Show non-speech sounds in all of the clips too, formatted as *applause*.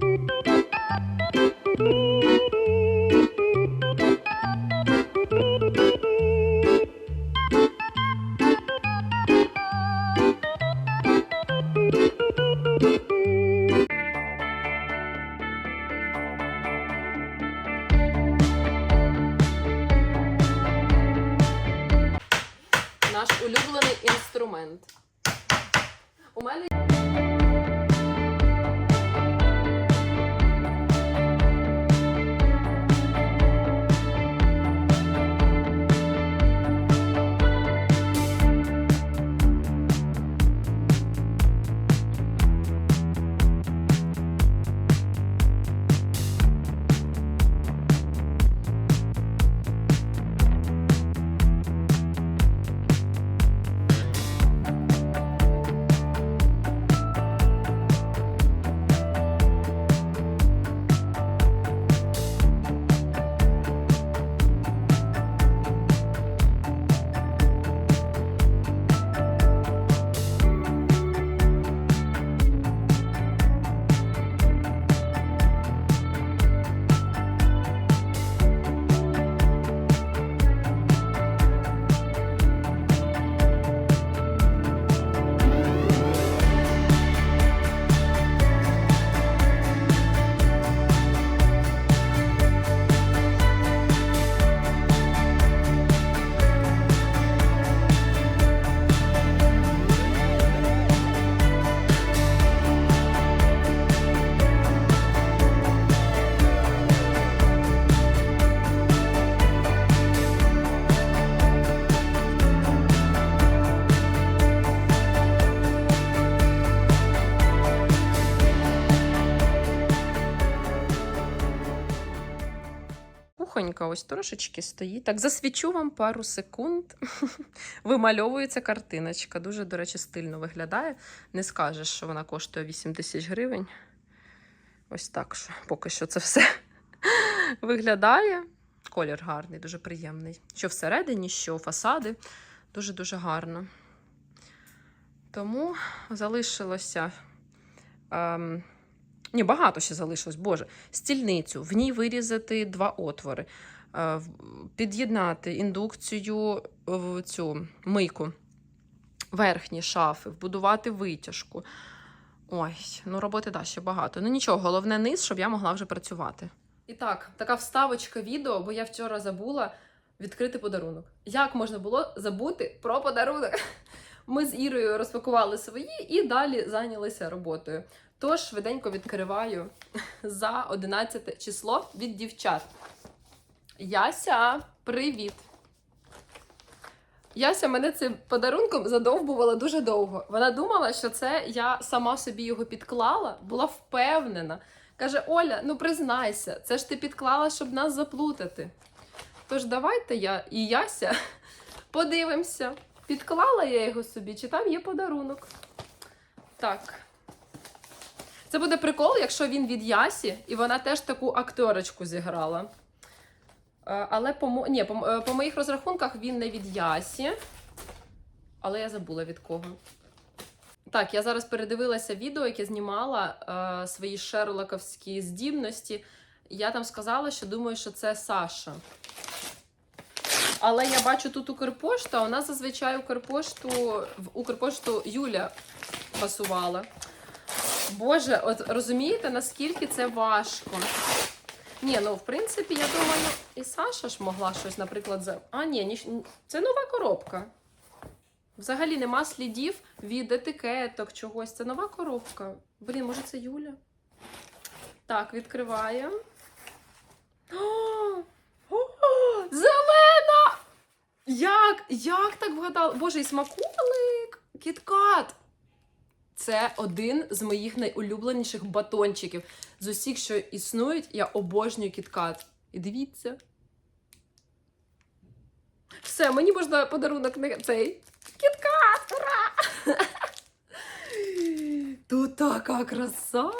Thank you. Ось трошечки стоїть. Так, засвічу вам пару секунд. *laughs* Вимальовується картиночка. Дуже, до речі, стильно виглядає. Не скажеш, що вона коштує 8 тисяч гривень. Ось так що поки що це все *laughs* виглядає. Колір гарний, дуже приємний. Що всередині, що фасади. Дуже-дуже гарно. Тому залишилося. Ем, ні, багато ще залишилось, Боже. Стільницю, в ній вирізати два отвори, під'єднати індукцію в цю мийку, верхні шафи, вбудувати витяжку. Ой, ну роботи да, ще багато. Ну нічого, головне низ, щоб я могла вже працювати. І так, така вставочка відео, бо я вчора забула відкрити подарунок. Як можна було забути про подарунок? *laughs* Ми з Ірою розпакували свої і далі зайнялися роботою. Тож швиденько відкриваю *laughs* за 11 число від дівчат. Яся, привіт! Яся мене цим подарунком задовбувала дуже довго. Вона думала, що це я сама собі його підклала, була впевнена. Каже: Оля, ну признайся, це ж ти підклала, щоб нас заплутати. Тож давайте я і Яся *laughs* подивимося, підклала я його собі, чи там є подарунок. Так. Це буде прикол, якщо він від Ясі, і вона теж таку акторочку зіграла. Е, Але по, ні, по, е, по моїх розрахунках він не від Ясі. Але я забула від кого. Так, я зараз передивилася відео, яке знімала е, свої шерлоковські здібності. Я там сказала, що думаю, що це Саша. Але я бачу тут Укрпошта, а у нас зазвичай Укрпошту, Укрпошту Юля пасувала. Боже, от розумієте, наскільки це важко? Ні, ну в принципі, я думаю, і Саша ж могла щось, наприклад, за. А, ні, ніж... це нова коробка. Взагалі нема слідів від етикеток чогось. Це нова коробка. Блін, може це Юля? Так, відкриваємо. Зелена! Як? Як так вгадала? Боже, і смаколик! Кіткат! Це один з моїх найулюбленіших батончиків. З усіх, що існують, я обожнюю кіткат. І дивіться. Все, мені можна подарунок на цей. Кіткат! Ура! *laughs* Тут така краса.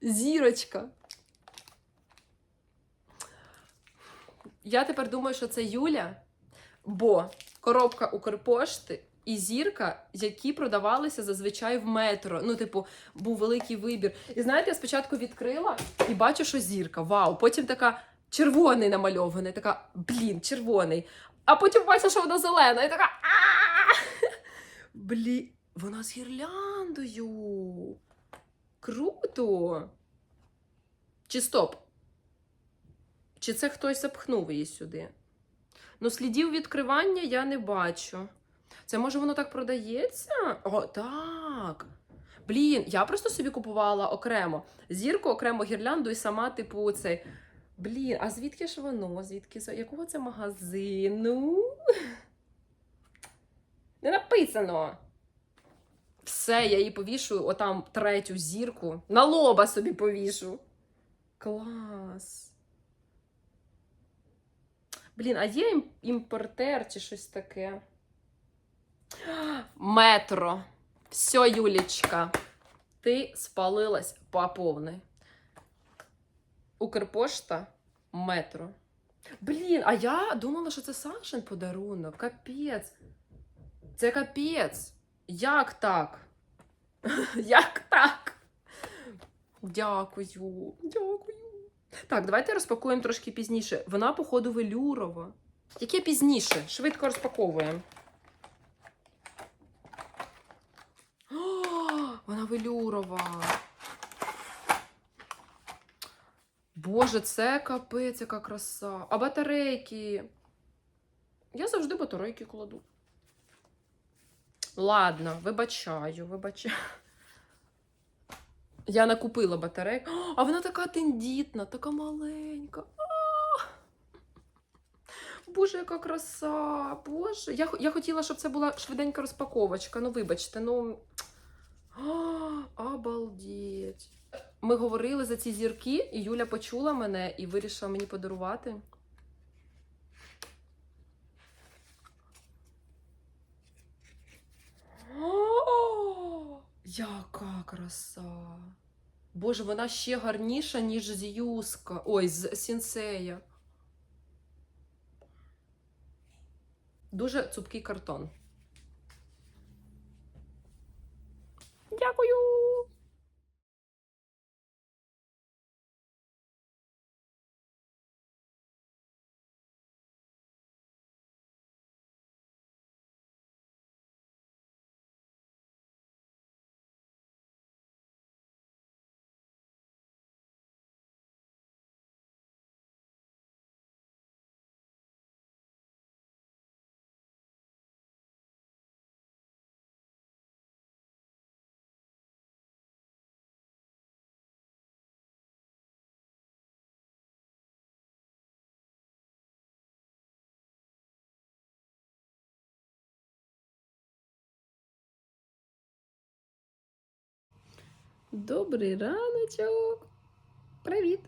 Зірочка. Я тепер думаю, що це Юля, бо коробка Укрпошти і зірка, які продавалися зазвичай в метро. Ну, типу, був великий вибір. І знаєте, я спочатку відкрила і бачу, що зірка. Вау! Потім така червоний намальований, така блін, червоний. А потім бачу, що вона зелена, і така. Блін, вона з гірляндою. Круто. Чи стоп? Чи це хтось запхнув її сюди? Ну, слідів відкривання я не бачу. Це може воно так продається? О, так. Блін, я просто собі купувала окремо зірку, окремо гірлянду і сама, типу, цей. Блін, а звідки ж воно? Звідки якого це магазину? *laughs* Не написано. Все, я її повішу, отам третю зірку. На лоба собі повішу. Клас. Блін, а є імпортер чи щось таке? Метро. Все, Юлічка. Ти спалилась по. Укрпошта, метро. Блін, а я думала, що це Сашин подарунок. Капець. Це капець. Як так? *laughs* Як так? Дякую. Дякую. Так, давайте розпакуємо трошки пізніше. Вона, походу, велюрова. Яке пізніше? Швидко розпаковуємо. Вона велюрова. Боже, це капець, яка краса. А батарейки. Я завжди батарейки кладу. Ладно, вибачаю, вибачаю. Я накупила батарейку. А вона така тендітна, така маленька. Боже, яка краса! Боже. Я, я хотіла, щоб це була швиденька розпаковочка. Ну, вибачте, ну. А, обалдеть. Ми говорили за ці зірки, і Юля почула мене і вирішила мені подарувати. О, Яка краса! Боже, вона ще гарніша, ніж з Юска. Ой, з Сінсея. Дуже цупкий картон. Дякую! Добрий раночок. Привіт.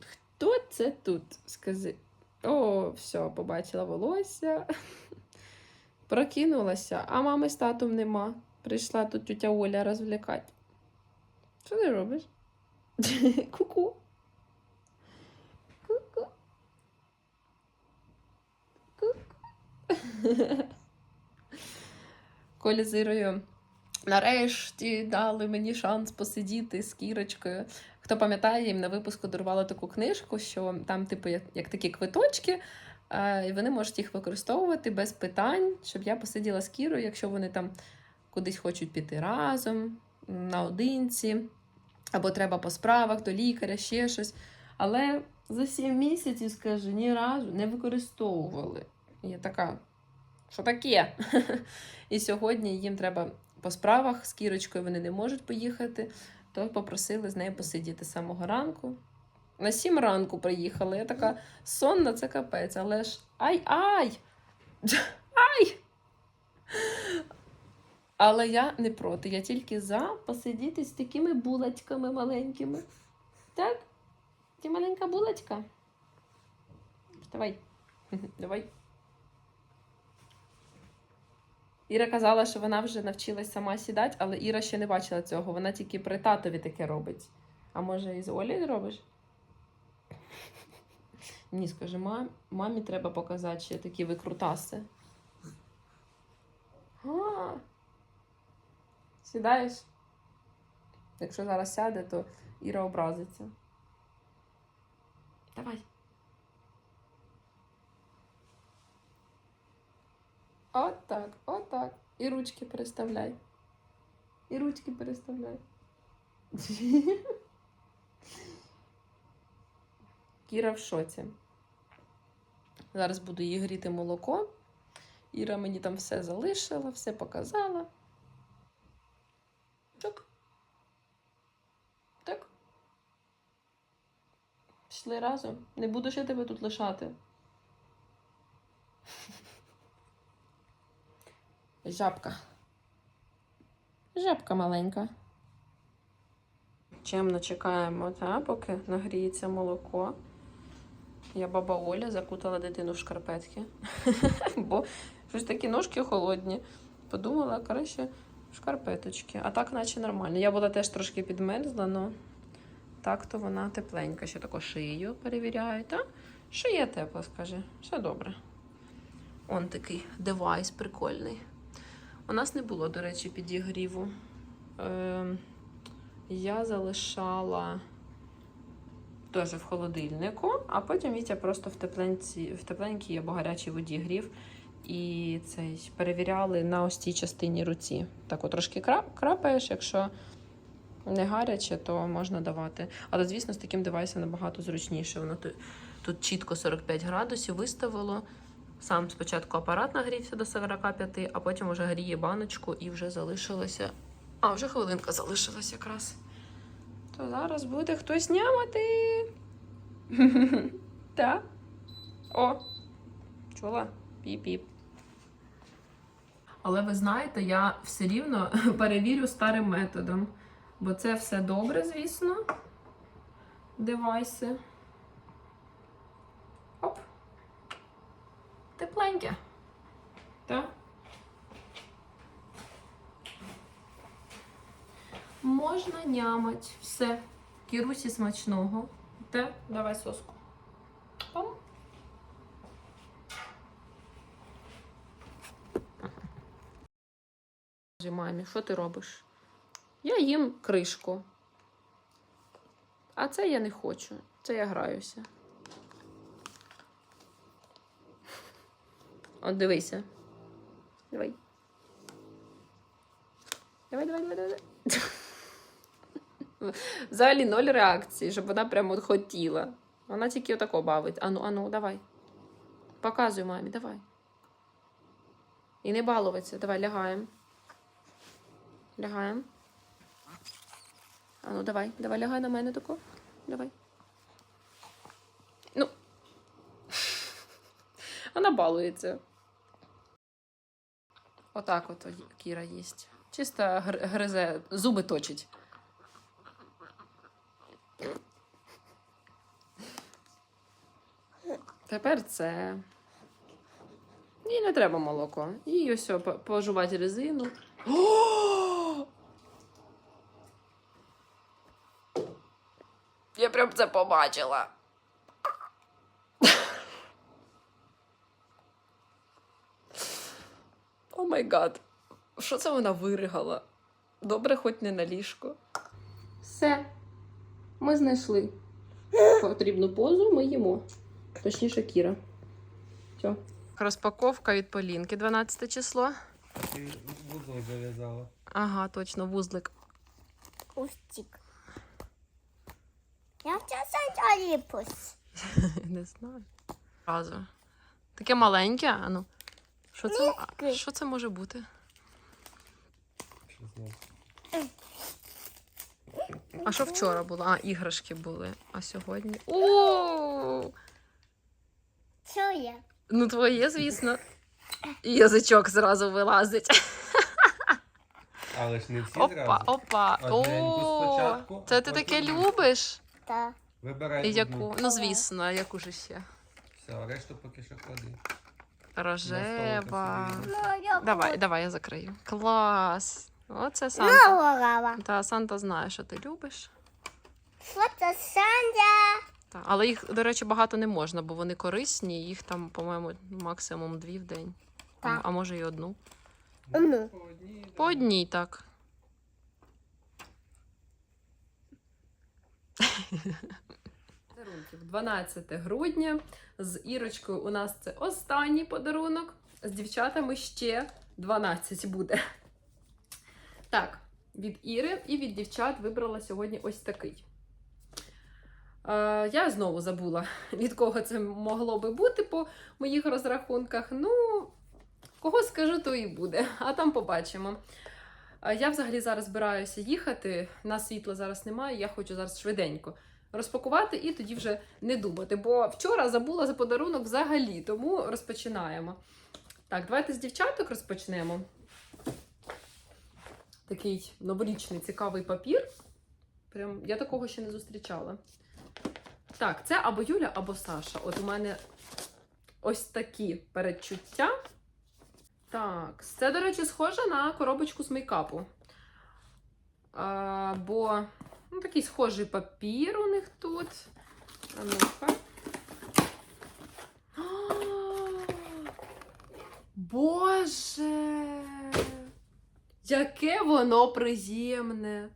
Хто це тут? Скажи. О, все, побачила волосся. *laughs* Прокинулася, а мами з татом нема. Прийшла тут тетя Оля розвлікати. Що ти робиш? *laughs* Ку-ку. Ку-ку. Ку-ку. *laughs* Коля з нарешті дали мені шанс посидіти з Кірочкою. Хто пам'ятає, їм на випуску дарували таку книжку, що там, типу, як, як такі квиточки, е, і вони можуть їх використовувати без питань, щоб я посиділа з Кірою, якщо вони там кудись хочуть піти разом, наодинці, або треба по справах до лікаря, ще щось. Але за сім місяців, скажу, ні разу не використовували. Я така, що таке? *laughs* І сьогодні їм треба по справах з Кірочкою, вони не можуть поїхати, то попросили з нею посидіти з самого ранку. На сім ранку приїхали. Я така сонна, це капець, але ж ай-ай! *laughs* Ай! Але я не проти, я тільки за посидіти з такими булочками маленькими. Так? Ти маленька булочка? Давай. *laughs* Давай. Іра казала, що вона вже навчилась сама сідати, але Іра ще не бачила цього. Вона тільки при татові таке робить. А може, і з Олею робиш? Ні, скажи, мам, мамі треба показати ще такі викрутаси. А, сідаєш? Якщо зараз сяде, то Іра образиться. Давай. От так. І ручки переставляй. І ручки переставляй. *laughs* Кіра в шоці. Зараз буду їй гріти молоко. Іра мені там все залишила, все показала. Так. Так. Пішли разом. Не буду я тебе тут лишати. *laughs* Жабка. Жабка маленька. Чемно чекаємо, та, поки нагріється молоко. Я баба Оля закутала дитину в шкарпетки. *laughs* Бо щось такі ножки холодні. Подумала, краще шкарпеточки. А так, наче нормально. Я була теж трошки підмерзла, але так то вона тепленька. Ще тако шию перевіряю. Та? Шия тепла, скаже. Все добре. Он такий девайс прикольний. У нас не було, до речі, підігріву. Е, я залишала теж в холодильнику, а потім Вітя просто в, тепленці, в тепленькій або гарячій воді грів. І цей перевіряли на ось цій частині руці. Так от трошки крап, крапаєш, якщо не гаряче, то можна давати. Але, звісно, з таким девайсом набагато зручніше. Воно тут, тут чітко 45 градусів виставило. Сам спочатку апарат нагрівся до 45, а потім вже гріє баночку і вже залишилося. А, вже хвилинка залишилась якраз. То зараз буде хтось нямати. *laughs* Так? О, чула? Піп-піп. Але ви знаєте, я все рівно *laughs* перевірю старим методом. Бо це все добре, звісно. Девайси. Тепленьке. Так? Можна нямать. Все. Кірусі смачного. Те, давай соску. Пам. Мамі, що ти робиш? Я їм кришку. А це я не хочу. Це я граюся. От дивися. Давай. Давай, давай, давай, давай. *laughs* Взагалі ноль реакції, щоб вона прямо от хотіла. Вона тільки отако бавить. Ану, ану, давай. Показуй мамі, давай. І не балуватися. Давай, лягаємо. Лягаємо. Ану, давай, давай, лягай на мене тако. Давай. Ну. *laughs* Вона балується. Отак от Кіра їсть. Чисто гр- гризе, зуби точить. Тепер це. Їй не треба молоко. Їй ось пожувати резину. О! *gasps* Я прям це побачила. О май гад. Що це вона виригала? Добре, хоч не на ліжко. Все. Ми знайшли потрібну позу, ми їмо. Точніше, Кіра. Все. Розпаковка від Полінки 12 число. Ти вузол зав'язала. Ага, точно, вузлик. Кустик. Я. *laughs* Не знаю. Разу. Таке маленьке, а ну. Що це, а, що це може бути? А що вчора було? А, іграшки були. А сьогодні. О! Що я? Ну, твоє, звісно. Язичок зразу вилазить. Але ж не всі Опа, зразу. опа. Одненьку О, це ти таке любиш? Та. Вибирай І одну. яку? Ну, звісно, яку ж ще? Все, решту поки що клади. Рожева. Давай, давай, я закрию. Клас. Оце Санта. Та Санта знає, що ти любиш. Це Та, але їх, до речі, багато не можна, бо вони корисні, їх там, по-моєму, максимум дві в день. А, Так. а може і одну. Ну. По одній, так. *laughs* Подарунків 12 грудня. З Ірочкою у нас це останній подарунок. З дівчатами ще 12 буде. Так, від Іри і від дівчат вибрала сьогодні ось такий. Е, я знову забула, *laughs* від кого це могло би бути по моїх розрахунках. Ну, кого скажу, то і буде. А там побачимо. А Я взагалі зараз збираюся їхати. На світла зараз немає. Я хочу зараз швиденько розпакувати і тоді вже не думати. Бо вчора забула за подарунок взагалі, тому розпочинаємо. Так, давайте з дівчаток розпочнемо. Такий новорічний цікавий папір. Прям я такого ще не зустрічала. Так, це або Юля, або Саша. От у мене ось такі передчуття. Так, це, до речі, схоже на коробочку з мейкапу. А, бо ну, такий схожий папір у них тут. А ну-ка. Боже! Яке воно приємне!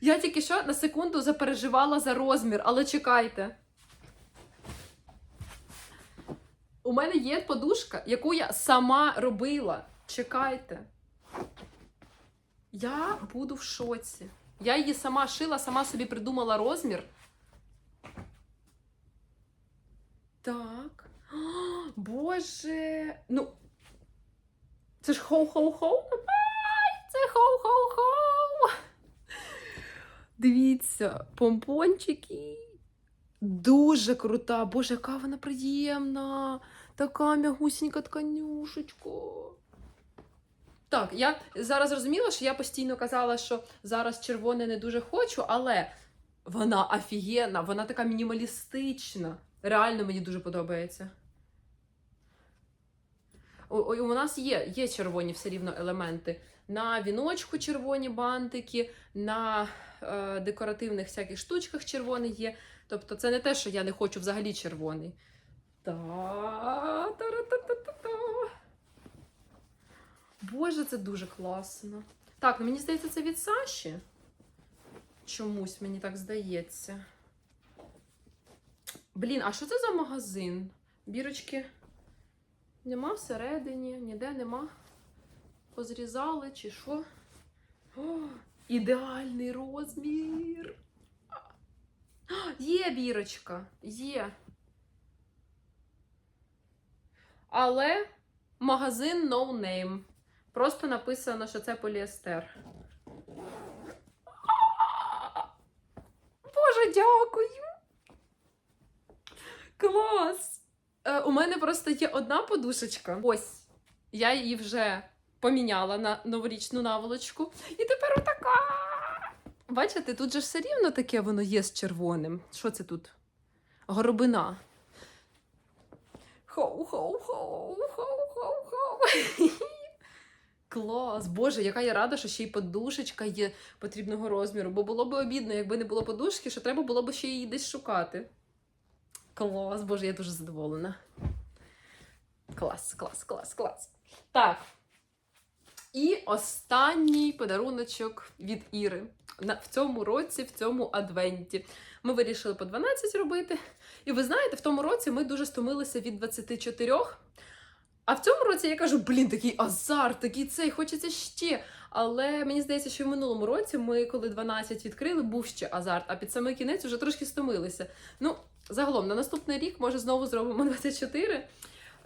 Я тільки що на секунду запереживала за розмір, але чекайте. У мене є подушка, яку я сама робила. Чекайте. Я буду в шоці. Я її сама шила, сама собі придумала розмір. Так. А, Боже. Ну. Це ж хоу-хоу-хоу? Це хоу-хоу-хоу. Дивіться, помпончики. Дуже крута. Боже, яка вона приємна. Така м'ягусінька тканюшечка. Так, я зараз зрозуміла, що я постійно казала, що зараз червоне не дуже хочу, але вона офігенна, вона така мінімалістична. Реально мені дуже подобається. У, у нас є, є червоні все рівно елементи. На віночку червоні бантики, на е, декоративних всяких штучках червоний є. Тобто це не те, що я не хочу взагалі червоний. Та та-ра-та-та-та-та. Боже, це дуже класно. Так, ну мені здається, це від Саші. Чомусь мені так здається. Блін, а що це за магазин? Бірочки нема всередині, ніде нема. Позрізали чи що? О, ідеальний розмір. Є бірочка, є. Але магазин no name. Просто написано, що це поліестер. Боже, дякую. Клас! Е, у мене просто є одна подушечка. Ось. Я її вже поміняла на новорічну наволочку. І тепер отака. Бачите, тут же все рівно таке воно є з червоним. Що це тут? Горобина. Хоу-хоу-хоу, хоу-хоу-хоу. Клас! Боже, яка я рада, що ще й подушечка є потрібного розміру, бо було б обідно, якби не було подушки, що треба було б ще її десь шукати. Клас, боже, я дуже задоволена. Клас, клас, клас, клас. Так. І останній подаруночок від Іри в цьому році, в цьому адвенті. Ми вирішили по 12 робити. І ви знаєте, в тому році ми дуже стомилися від 24. А в цьому році я кажу, блін, такий азарт, такий цей, хочеться ще. Але мені здається, що в минулому році ми, коли 12 відкрили, був ще азарт, а під самий кінець вже трошки стомилися. Ну, загалом, на наступний рік, може, знову зробимо *laughs* 24.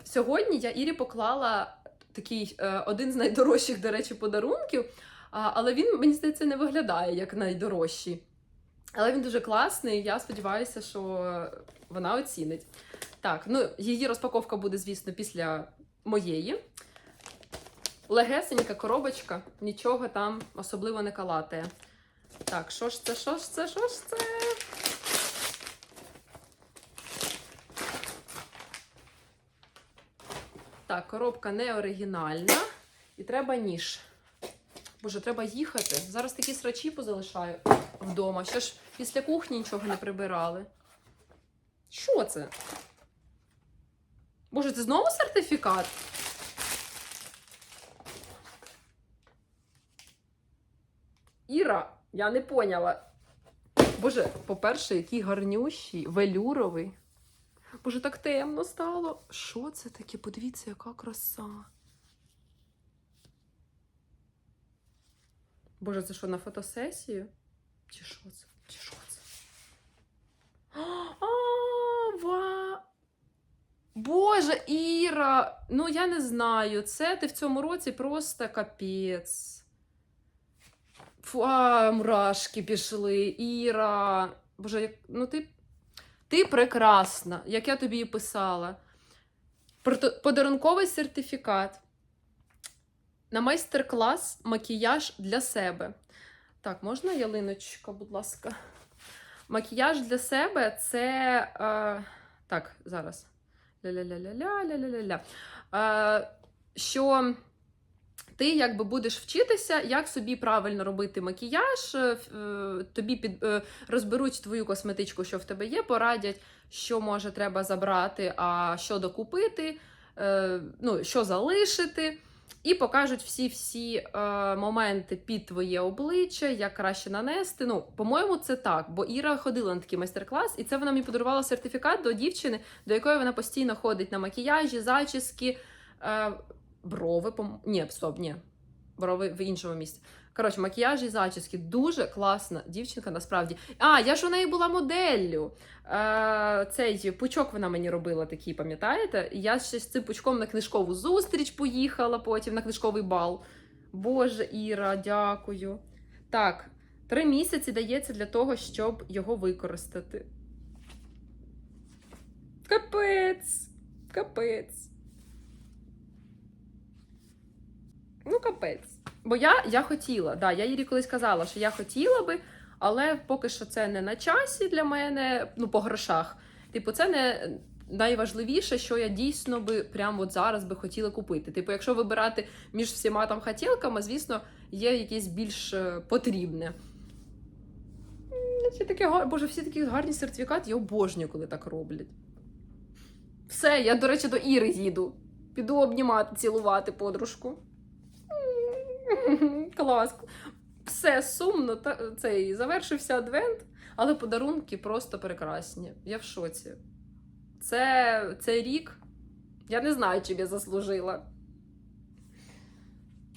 Сьогодні я Ірі поклала такий е, один з найдорожчих, до речі, подарунків. Але він, мені здається, не виглядає як найдорожчий. Але він дуже класний. Я сподіваюся, що вона оцінить. Так, ну її розпаковка буде, звісно, після моєї. Легесенька коробочка, нічого там особливо не калатає. Так, що ж це, що ж це, що ж це? Так, коробка не оригінальна. І треба ніж. Боже, треба їхати. Зараз такі срачі позалишаю вдома. Ще ж після кухні нічого не прибирали. Що це? Боже, це знову сертифікат? Іра, я не поняла. Боже, по-перше, який гарнющий, велюровий. Боже, так темно стало. Що це таке? Подивіться, яка краса. Боже, це що, на фотосесію? Чи що це? Чи що це? *gasps* А, ва... Боже, Іра! Ну я не знаю. Це ти в цьому році просто капець. Фу, а, мурашки пішли. Іра. Боже, як... ну ти, ти прекрасна, як я тобі і писала. Подарунковий сертифікат на майстер-клас макіяж для себе. Так, можна ялиночка, будь ласка. Макіяж для себе це. Е, так, зараз. Ля-ля-ля-ля-ля-ля-ля-ля. Е, що ти якби будеш вчитися, як собі правильно робити макіяж, е, е, тобі під, розберуть твою косметичку, що в тебе є, порадять, що може треба забрати, а що докупити, ну, що залишити. І покажуть всі-всі е, моменти під твоє обличчя, як краще нанести. Ну, по-моєму, це так. Бо Іра ходила на такий майстер-клас, і це вона мені подарувала сертифікат до дівчини, до якої вона постійно ходить на макіяжі, зачіски, е, брови. По... Ні, стоп, ні. Брови в іншому місці. Коротше, макіяжі, зачіски. Дуже класна дівчинка, насправді. А, я ж у неї була моделлю. Е, цей пучок вона мені робила такий, пам'ятаєте? І Я ще з цим пучком на книжкову зустріч поїхала потім на книжковий бал. Боже, Іра, дякую. Так, три місяці дається для того, щоб його використати. Капець. Капець. Ну, капець. Бо я, я хотіла, да, я Ірі колись казала, що я хотіла би, але поки що це не на часі для мене, ну, по грошах. Типу, це не найважливіше, що я дійсно би прямо от зараз би хотіла купити. Типу, якщо вибирати між всіма там хотілками, звісно, є якесь більш е, потрібне. Це таке. Боже, всі такі гарні сертифікати, я обожнюю, коли так роблять. Все, я, до речі, до Іри їду. Піду обнімати, цілувати подружку. *laughs* Клас. Все сумно. Та, цей завершився адвент, але подарунки просто прекрасні. Я в шоці. Це цей рік. Я не знаю, чи я заслужила.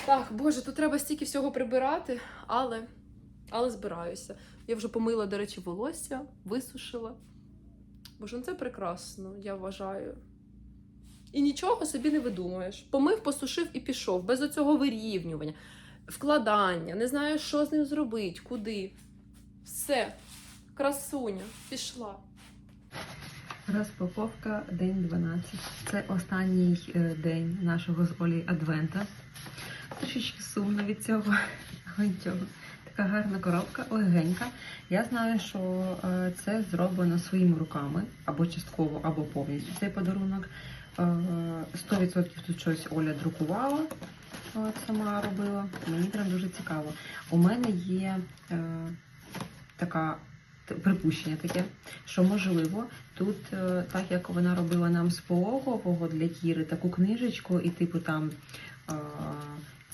Так, боже, тут треба стільки всього прибирати, але, але збираюся. Я вже помила, до речі, волосся, висушила. Боже, ну це прекрасно, я вважаю. І нічого собі не видумуєш. Помив, посушив і пішов, без оцього вирівнювання, вкладання, не знаю, що з ним зробити, куди. Все, красуня, пішла. Розпаковка день 12. Це останній е, день нашого з Олі Адвента. Трішечки сумно від цього. Така гарна коробка, легенька. Я знаю, що е, це зроблено своїми руками, або частково, або повністю цей подарунок. Е, 100% тут щось Оля друкувала, от, сама робила. Мені прям дуже цікаво. У мене є е, така припущення таке, що можливо тут, е, так як вона робила нам з пологового для Кіри таку книжечку, і типу там. е,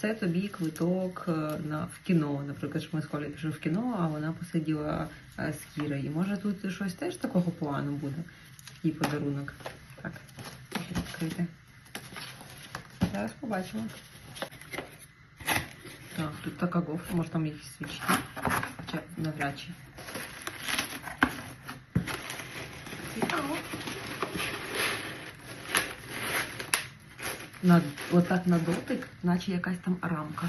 Це тобі квиток е, на в кіно. Наприклад, що ми з Колею пішли в кіно, а вона посиділа е, з Кірою. Може тут щось теж такого плану буде. Такий подарунок. Так, ще відкрити. Зараз побачимо. Так, тут така гофра, може там якісь свічки. Хоча навряд чи. Цікаво. На, отак на дотик, наче якась там рамка.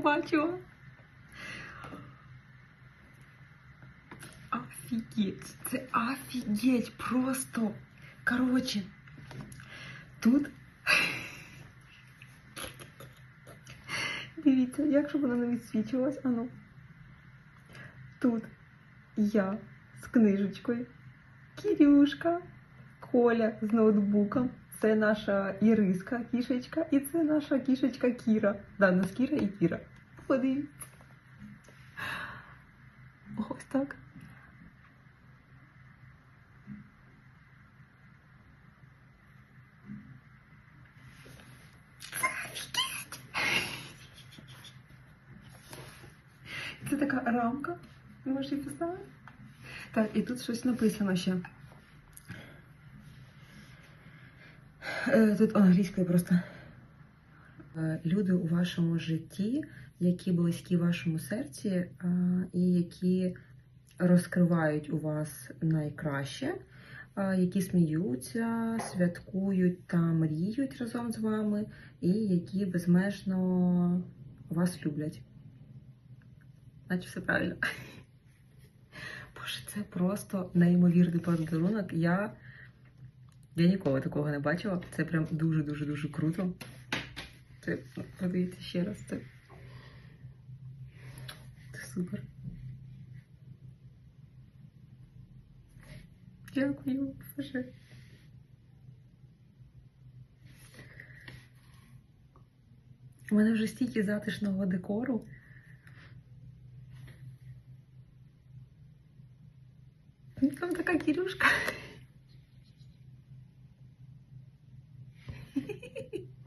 побачила. Офігеть, це офігеть просто. Коротше, тут. Дивіться, як щоб воно не відсвічувалось, ану. Тут я з книжечкою, Кірюшка, Коля з ноутбуком. Це наша Іриска кішечка, і це наша кішечка Кіра. Да, у нас Кіра і Кіра. Подивіться. Ось так. Це така рамка. Ви можете поставити? Так, і тут щось написано ще. Е, Тут англійською просто. Е, Люди у вашому житті, які близькі вашому серці, і які розкривають у вас найкраще, які сміються, святкують та мріють разом з вами, і які безмежно вас люблять. Наче все правильно. Боже, це просто неймовірний подарунок. Я, я ніколи такого не бачила. Це прям дуже-дуже дуже круто. Це подивіться ще раз. Це, Супер. Дякую, Боже. У мене вже стільки затишного декору. Там така кірюшка. *laughs*